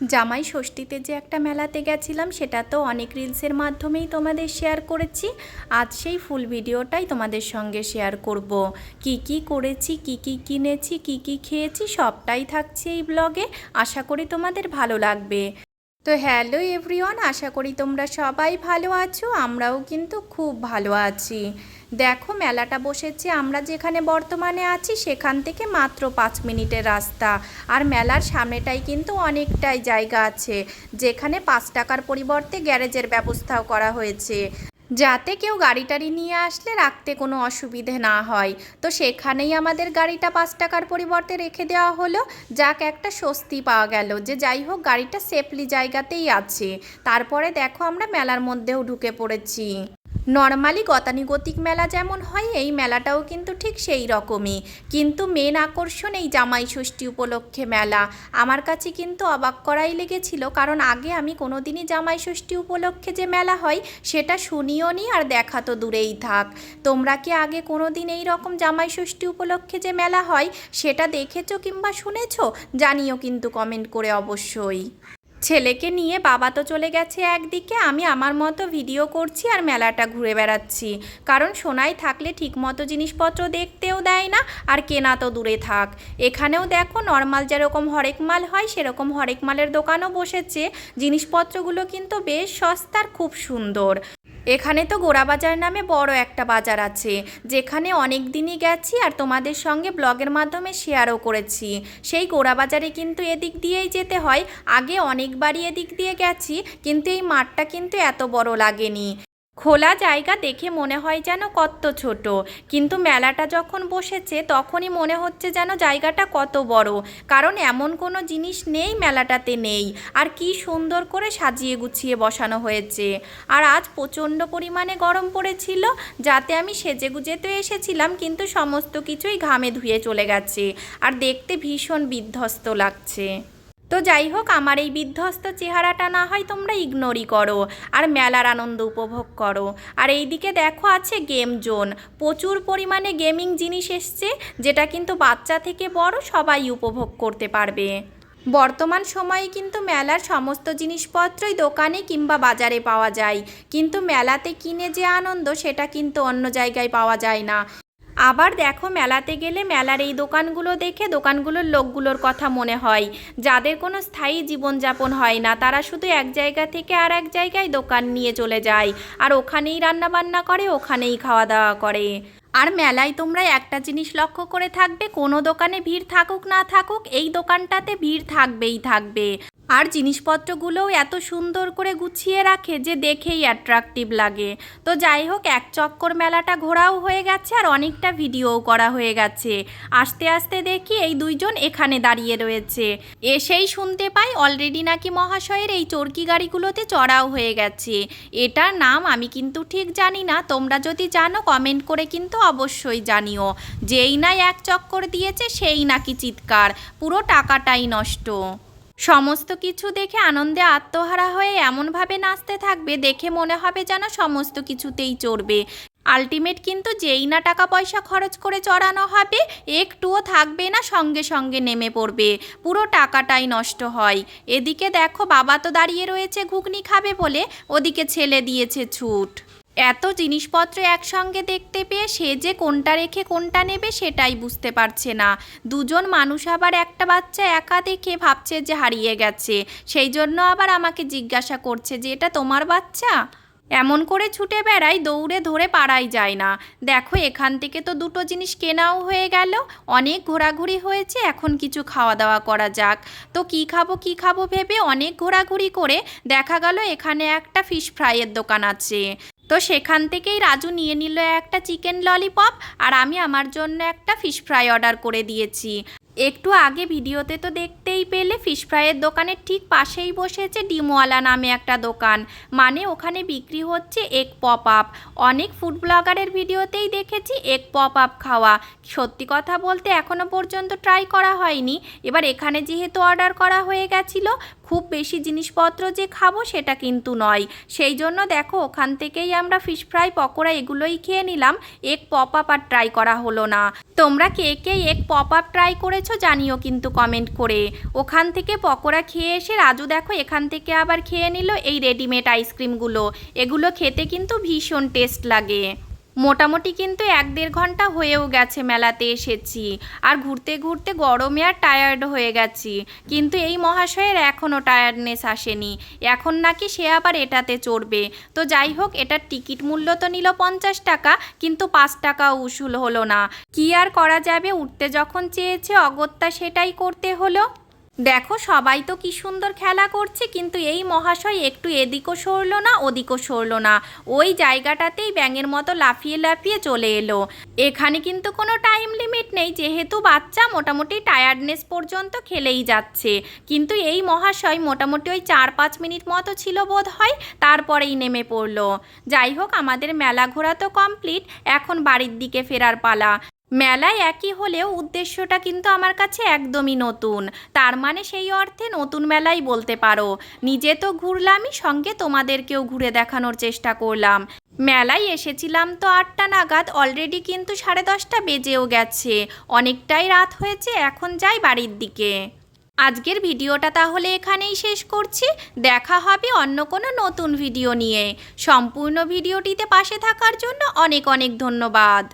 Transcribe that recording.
জামাই ষষ্ঠীতে যে একটা মেলাতে গেছিলাম, সেটা তো অনেক রিলসের মাধ্যমেই তোমাদের শেয়ার করেছি। আজ সেই ফুল ভিডিওটাই তোমাদের সঙ্গে শেয়ার করব। কি কি করেছি, কি কি কিনেছি, কি কি খেয়েছি, সবটাই থাকছে এই ব্লগে আশা করি তোমাদের ভালো লাগবে। তো হ্যালো এভরিওয়ান আশা করি তোমরা সবাই ভালো আছো, আমরাও কিন্তু খুব ভালো আছি। দেখো মেলাটা বসেছে, আমরা যেখানে বর্তমানে আছি সেখান থেকে মাত্র পাঁচ মিনিটের রাস্তা। আর মেলার সামনেটাই কিন্তু অনেকটাই জায়গা আছে, যেখানে পাঁচ টাকার পরিবর্তে গ্যারেজের ব্যবস্থাও করা হয়েছে। যাতে কেউ গাড়ি টাড়ি নিয়ে আসলে রাখতে কোনো অসুবিধে না হয়। তো সেখানেই আমাদের গাড়িটা পাঁচ টাকার পরিবর্তে রেখে দেওয়া হলো। যাক, একটা স্বস্তি পাওয়া গেল যে যাই হোক, গাড়িটা সেফলি জায়গাতেই আছে। তারপরে দেখো আমরা মেলার মধ্যেও ঢুকে পড়েছি। নর্মালি গতানুগতিক মেলা যেমন হয়, এই মেলাটাও কিন্তু ঠিক সেই রকমই। কিন্তু মেন আকর্ষণ এই জামাই ষষ্ঠী উপলক্ষে মেলা। আমার কাছে কিন্তু অবাক করাই লেগেছিল, কারণ আগে আমি কোনোদিনই জামাই ষষ্ঠী উপলক্ষে যে মেলা হয়, সেটা শুনিও নি আর দেখা তো দূরেই থাক। তোমরা কি আগে কোনোদিন এই রকম জামাই ষষ্ঠী উপলক্ষে যে মেলা হয়, সেটা দেখেছ কিংবা শুনেছো? জানিও কিন্তু কমেন্ট করে অবশ্যই। ছেলেকে নিয়ে বাবা তো চলে গেছে একদিকে, আমি আমার মতো ভিডিও করছি আর মেলাটা ঘুরে বেড়াচ্ছি। কারণ সোনাই থাকলে ঠিকমতো জিনিসপত্র দেখতেও দেয় না আর কেনা তো দূরে থাক। এখানেও দেখো নর্মাল যেরকম হরেক মাল হয়, সেরকম হরেক মালের দোকানও বসেছে। জিনিসপত্রগুলো কিন্তু বেশ সস্তার, খুব সুন্দর। এখানে তো গোড়াবাজার নামে বড় একটা বাজার আছে, যেখানে অনেক দিনই গেছি আর তোমাদের সঙ্গে ব্লগের মাধ্যমে শেয়ারও করেছি। সেই গোড়াবাজারে কিন্তু এদিক দিয়েই যেতে হয়, আগে অনেকবারই এদিক দিয়ে গেছি, কিন্তু এই মাঠটা কিন্তু এত বড় লাগেনি। খোলা জায়গা দেখে মনে হয় যেন কত ছোট। কিন্তু মেলাটা যখন বসেছে, তখনই মনে হচ্ছে যেন জায়গাটা কত বড়। কারণ এমন কোনো জিনিস নেই মেলাটাতে নেই। আর কি সুন্দর করে সাজিয়ে গুছিয়ে বসানো হয়েছে। আর আজ প্রচণ্ড পরিমাণে গরম পড়েছিল, যাতে আমি সেজে গুজে তো এসেছিলাম, কিন্তু সমস্ত কিছুই ঘামে ধুয়ে চলে গেছে। আর দেখতে ভীষণ বিধ্বস্ত লাগছে। তো যাই হোক, আমার এই বিধ্বস্ত চেহারাটা না হয় তোমরা ইগনোরই করো আর মেলার আনন্দ উপভোগ করো। আর এইদিকে দেখো আছে গেম জোন প্রচুর পরিমাণে গেমিং জিনিস এসছে, যেটা কিন্তু বাচ্চা থেকে বড় সবাই উপভোগ করতে পারবে। বর্তমান সময়ে কিন্তু মেলার সমস্ত জিনিসপত্রই দোকানে কিংবা বাজারে পাওয়া যায়। কিন্তু মেলাতে কিনে যে আনন্দ, সেটা কিন্তু অন্য জায়গায় পাওয়া যায় না। আবার দেখো মেলাতে গেলে মেলার এই দোকানগুলো দেখে দোকানগুলোর লোকগুলোর কথা মনে হয়। যাদের কোনো স্থায়ী জীবনযাপন হয় না, তারা শুধু এক জায়গা থেকে আর এক জায়গায় দোকান নিয়ে চলে যায়। আর ওখানেই রান্না বান্না করে, ওখানেই খাওয়া দাওয়া করে। আর মেলায় তোমরা একটা জিনিস লক্ষ্য করে থাকবে, কোনো দোকানে ভিড় থাকুক না থাকুক, এই দোকানটাতে ভিড় থাকবেই থাকবে। আর জিনিসপত্রগুলোও এত সুন্দর করে গুছিয়ে রাখে যে দেখেই অ্যাট্রাকটিভ লাগে। তো যাই হোক, এক চক্কর মেলাটা ঘোরাও হয়ে গেছে আর অনেকটা ভিডিওও করা হয়ে গেছে। আস্তে আস্তে দেখি এই দুইজন এখানে দাঁড়িয়ে রয়েছে। এসেই শুনতে পাই অলরেডি নাকি মহাশয়ের এই চরকি গাড়িগুলোতে চড়াও হয়ে গেছে। এটার নাম আমি কিন্তু ঠিক জানি না, তোমরা যদি জানো কমেন্ট করে কিন্তু অবশ্যই জানিও। যেই না এক চক্কর দিয়েছে, সেই নাকি চিৎকার। পুরো টাকাটাই নষ্ট। সমস্ত কিছু দেখে আনন্দে আত্মহারা হয়ে এমনভাবে নাচতে থাকবে দেখে মনে হবে যেন সমস্ত কিছুতেই চড়বে। আলটিমেট কিন্তু যেই না টাকা পয়সা খরচ করে চড়ানো হবে, একটুও থাকবে না সঙ্গে সঙ্গে নেমে পড়বে। পুরো টাকাটাই নষ্ট হয়। এদিকে দেখো বাবা তো দাঁড়িয়ে রয়েছে, ঘুগনি খাবে বলে। ওদিকে ছেলে দিয়েছে ছুট। এত জিনিসপত্র একসঙ্গে দেখতে পেয়ে সে যে কোনটা রেখে কোনটা নেবে সেটাই বুঝতে পারছে না। দুজন মানুষ আবার একটা বাচ্চা একা দেখে ভাবছে যে হারিয়ে গেছে। সেই জন্য আবার আমাকে জিজ্ঞাসা করছে যে, এটা তোমার বাচ্চা? এমন করে ছুটে বেড়াই দৌড়ে ধরে পারাই যায় না। দেখো, এখান থেকে তো দুটো জিনিস কেনাও হয়ে গেল, অনেক ঘোরাঘুরি হয়েছে, এখন কিছু খাওয়া দাওয়া করা যাক। তো কি খাব কি খাব ভেবে অনেক ঘোরাঘুরি করে দেখা গেল, এখানে একটা ফিশ ফ্রাইয়ের দোকান আছে। তো সেখান থেকেই রাজু নিয়ে নিল একটা চিকেন ললিপপ আর আমি আমার জন্য একটা ফিশ ফ্রাই অর্ডার করে দিয়েছি। একটু আগে ভিডিওতে তো দেখতেই পেলে, ফিশ ফ্রাইয়ের দোকানের ঠিক পাশেই বসেছে ডিমওয়ালা নামে একটা দোকান। মানে ওখানে বিক্রি হচ্ছে এক পপ আপ অনেক ফুড ব্লগারের ভিডিওতেই দেখেছি এক পপ আপ খাওয়া। সত্যি কথা বলতে এখনও পর্যন্ত ট্রাই করা হয়নি। এবার এখানে যেহেতু অর্ডার করা হয়ে গেছিল খুব বেশি জিনিসপত্র যে খাব সেটা কিন্তু নয়। সেই জন্য দেখো, ওখান থেকেই আমরা ফিশ ফ্রাই পকোড়া এগুলোই খেয়ে নিলাম। এক পপ আপ আর ট্রাই করা হলো না। তোমরা কে কে এক পপ আপ ট্রাই করেছ জানিও কিন্তু কমেন্ট করে। ওখান থেকে পকোড়া খেয়ে এসে রাজু দেখো এখান থেকে আবার খেয়ে নিল এই রেডিমেড আইসক্রিমগুলো এগুলো খেতে কিন্তু ভীষণ টেস্ট লাগে। মোটামুটি কিন্তু এক দেড় ঘণ্টা হয়েও গেছে মেলাতে এসেছি। আর ঘুরতে ঘুরতে গরমে আর টায়ার্ড হয়ে গেছি। কিন্তু এই মহাশয়ের এখনও টায়ার্ডনেস আসেনি। এখন নাকি সে আবার এটাতে চড়বে। তো যাই হোক, এটার টিকিট মূল্য তো নিল পঞ্চাশ টাকা, কিন্তু পাঁচ টাকা উসুল হলো না। কি আর করা যাবে? উঠতে যখন চেয়েছে অগত্যা সেটাই করতে হলো। দেখো, সবাই তো কি সুন্দর খেলা করছে, কিন্তু এই মহাশয় একটু এদিকও সরলো না, ওদিকও সরলো না। ওই জায়গাটাতেই ব্যাঙের মতো লাফিয়ে লাফিয়ে চলে এলো। এখানে কিন্তু কোনো টাইম লিমিট নেই, যেহেতু বাচ্চা মোটামুটি টায়ার্ডনেস পর্যন্ত খেলেই যাচ্ছে। কিন্তু এই মহাশয় মোটামুটি ওই চার পাঁচ মিনিট মতো ছিল বোধ হয় তারপরেই নেমে পড়ল। যাই হোক, আমাদের মেলা ঘোরা তো কমপ্লিট এখন বাড়ির দিকে ফেরার পালা। মেলায় একই হলেও উদ্দেশ্যটা কিন্তু আমার কাছে একদমই নতুন। তার মানে সেই অর্থে নতুন মেলাই বলতে পারো। নিজে তো ঘুরলামই, সঙ্গে তোমাদেরকেও ঘুরে দেখানোর চেষ্টা করলাম। মেলায় এসেছিলাম তো আটটা নাগাদ অলরেডি কিন্তু সাড়ে দশটা বেজেও গেছে। অনেকটাই রাত হয়েছে, এখন যাই বাড়ির দিকে। আজকের ভিডিওটা তাহলে এখানেই শেষ করছি। দেখা হবে অন্য কোনো নতুন ভিডিও নিয়ে। সম্পূর্ণ ভিডিওটিতে পাশে থাকার জন্য অনেক অনেক ধন্যবাদ।